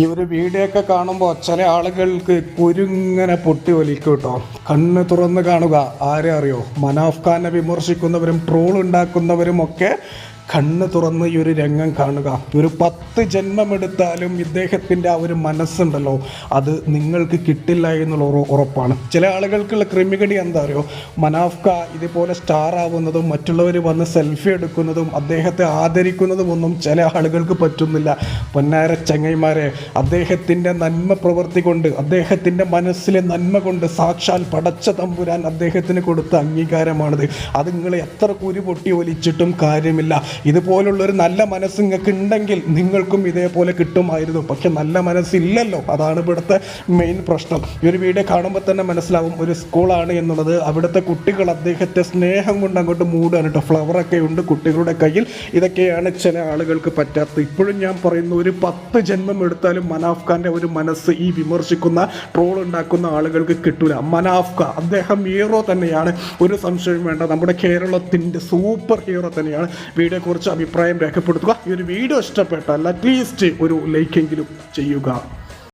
ഈ ഒരു വീഡിയോ ഒക്കെ കാണുമ്പോൾ ചില ആളുകൾക്ക് കുരുങ്ങനെ പൊട്ടി വലിക്കും കേട്ടോ കണ്ണ് തുറന്ന് കാണുക. ആരെ അറിയോ? മനാഫ് ഖാനെ വിമർശിക്കുന്നവരും ട്രോൾ ഉണ്ടാക്കുന്നവരും ഒക്കെ കണ്ണ് തുറന്ന് ഈ ഒരു രംഗം കാണുക. ഒരു പത്ത് ജന്മമെടുത്താലും ഇദ്ദേഹത്തിന്റെ ആ ഒരു മനസ്സുണ്ടല്ലോ അത് നിങ്ങൾക്ക് കിട്ടില്ല എന്നുള്ള ഉറപ്പാണ്. ചില ആളുകൾക്കുള്ള ക്രിമികടി എന്താ അറിയോ മനാഫ്ക ഇതുപോലെ സ്റ്റാർ ആവുന്നതും മറ്റുള്ളവർ വന്ന് സെൽഫി എടുക്കുന്നതും അദ്ദേഹത്തെ ആദരിക്കുന്നതും ഒന്നും ചില ആളുകൾക്ക് പറ്റുന്നില്ല. പൊന്നാര ചങ്ങൈമാരെ അദ്ദേഹത്തിന്റെ നന്മ പ്രവൃത്തി കൊണ്ട് അദ്ദേഹത്തിന്റെ മനസ്സിലെ നന്മ കൊണ്ട് സാക്ഷാൽ പടച്ച തമ്പുരാൻ അദ്ദേഹത്തിന് കൊടുത്ത അംഗീകാരമാണിത്. അത് നിങ്ങൾ എത്ര കുരു പൊട്ടി ഒലിച്ചിട്ടും കാര്യമില്ല. ഇതുപോലുള്ള ഒരു നല്ല മനസ്സ് നിങ്ങൾക്ക് ഉണ്ടെങ്കിൽ നിങ്ങൾക്കും ഇതേപോലെ കിട്ടുമായിരുന്നു. പക്ഷെ നല്ല മനസ്സില്ലല്ലോ. അതാണ് ഇവിടുത്തെ മെയിൻ പ്രശ്നം. ഈ ഒരു വീഡിയോ കാണുമ്പോൾ തന്നെ മനസ്സിലാവും ഒരു സ്കൂളാണ് എന്നുള്ളത്. അവിടുത്തെ കുട്ടികൾ അദ്ദേഹത്തെ സ്നേഹം കൊണ്ട് അങ്ങോട്ട് മൂടാണ് കേട്ടോ. ഫ്ലവറൊക്കെ ഉണ്ട് കുട്ടികളുടെ കയ്യിൽ. ഇതൊക്കെയാണ് ചില ആളുകൾക്ക് പറ്റാത്തത്. ഇപ്പോഴും ഞാൻ പറയുന്നു ഒരു പത്ത് ജന്മം എടുത്താലും മനാഫ് ഖാന്റെ ഒരു മനസ്സ് ഈ വിമർശിക്കുന്ന ട്രോൾ ഉണ്ടാക്കുന്ന ആളുകൾക്ക് കിട്ടൂല. മനാഫ് ഖാൻ അദ്ദേഹം ഹീറോ തന്നെയാണ്. ഒരു സംശയം വേണ്ട. നമ്മുടെ കേരളത്തിന്റെ സൂപ്പർ ഹീറോ തന്നെയാണ്. വീഡിയോ കുറിച്ച് അഭിപ്രായം രേഖപ്പെടുത്തുക. ഈ ഒരു വീഡിയോ ഇഷ്ടപ്പെട്ടാൽ അറ്റ്ലീസ്റ്റ് ഒരു ലൈക്കെങ്കിലും ചെയ്യുക.